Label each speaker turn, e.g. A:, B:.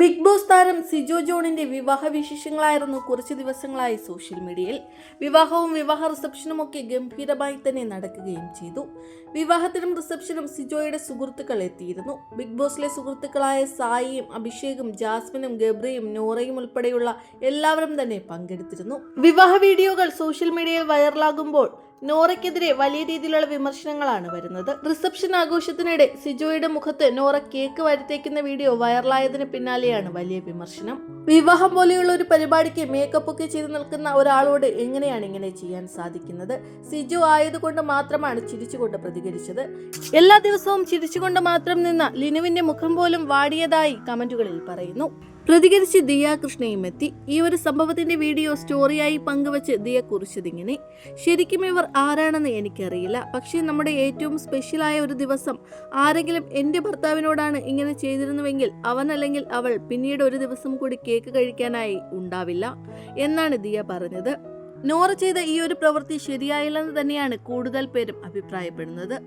A: Big boss താരം സിജു ജോണിന്റെ വിവാഹ വിശേഷങ്ങളായിരുന്നു കുറച്ച് ദിവസങ്ങളായി സോഷ്യൽ മീഡിയയിൽ. വിവാഹവും വിവാഹ റിസപ്ഷനും ഒക്കെ ഗംഭീരമായി തന്നെ നടക്കുകയും ചെയ്തു. വിവാഹത്തിനും റിസപ്ഷനും സിജോയുടെ സുഹൃത്തുക്കൾ എത്തിയിരുന്നു. ബിഗ് ബോസിലെ സുഹൃത്തുക്കളായ സായിയും അഭിഷേകും ജാസ്മിനും ഗബ്രിയും നോറയും ഉൾപ്പെടെയുള്ള എല്ലാവരും തന്നെ പങ്കെടുത്തിരുന്നു. വിവാഹ വീഡിയോകൾ സോഷ്യൽ മീഡിയയിൽ വൈറലാകുമ്പോൾ നോറയ്ക്കെതിരെ വലിയ രീതിയിലുള്ള വിമർശനങ്ങളാണ് വരുന്നത്. റിസപ്ഷൻ ആഘോഷത്തിനിടെ സിജോയുടെ മുഖത്ത് നോറ കേക്ക് വരുത്തേക്കുന്ന വീഡിയോ വൈറലായതിന് പിന്നാലെയാണ് വലിയ വിമർശനം. വിവാഹം പോലെയുള്ള ഒരു പരിപാടിക്ക് മേക്കപ്പ് ഒക്കെ ചെയ്ത് നിൽക്കുന്ന ഒരാളോട് എങ്ങനെയാണ് ഇങ്ങനെ ചെയ്യാൻ സാധിക്കുന്നത്? സിജു ആയതുകൊണ്ട് മാത്രമാണ് ചിരിച്ചുകൊണ്ട് പ്രതികരിച്ചത്. എല്ലാ ദിവസവും ചിരിച്ചുകൊണ്ട് മാത്രം നിന്ന ലിനുവിന്റെ മുഖം പോലും വാടിയതായി കമന്റുകളിൽ പറയുന്നു. പ്രതികരിച്ച് ദിയ കൃഷ്ണയും എത്തി. ഈ ഒരു സംഭവത്തിന്റെ വീഡിയോ സ്റ്റോറിയായി പങ്കുവച്ച് ദിയ കുറിച്ചതിങ്ങനെ. ശരിക്കും ഇവർ ആരാണെന്ന് എനിക്കറിയില്ല. പക്ഷേ നമ്മുടെ ഏറ്റവും സ്പെഷ്യലായ ഒരു ദിവസം ആരെങ്കിലും എന്റെ ഭർത്താവിനോടാണ് ഇങ്ങനെ ചെയ്തിരുന്നുവെങ്കിൽ അവൻ അല്ലെങ്കിൽ അവൾ പിന്നീട് ഒരു ദിവസം കൂടി കേക്ക് കഴിക്കാനായി ഉണ്ടാവില്ല എന്നാണ് ദിയ പറഞ്ഞത്. നോറ ചെയ്ത ഈ ഒരു പ്രവൃത്തി ശരിയായില്ലെന്ന് തന്നെയാണ് കൂടുതൽ പേരും അഭിപ്രായപ്പെടുന്നത്.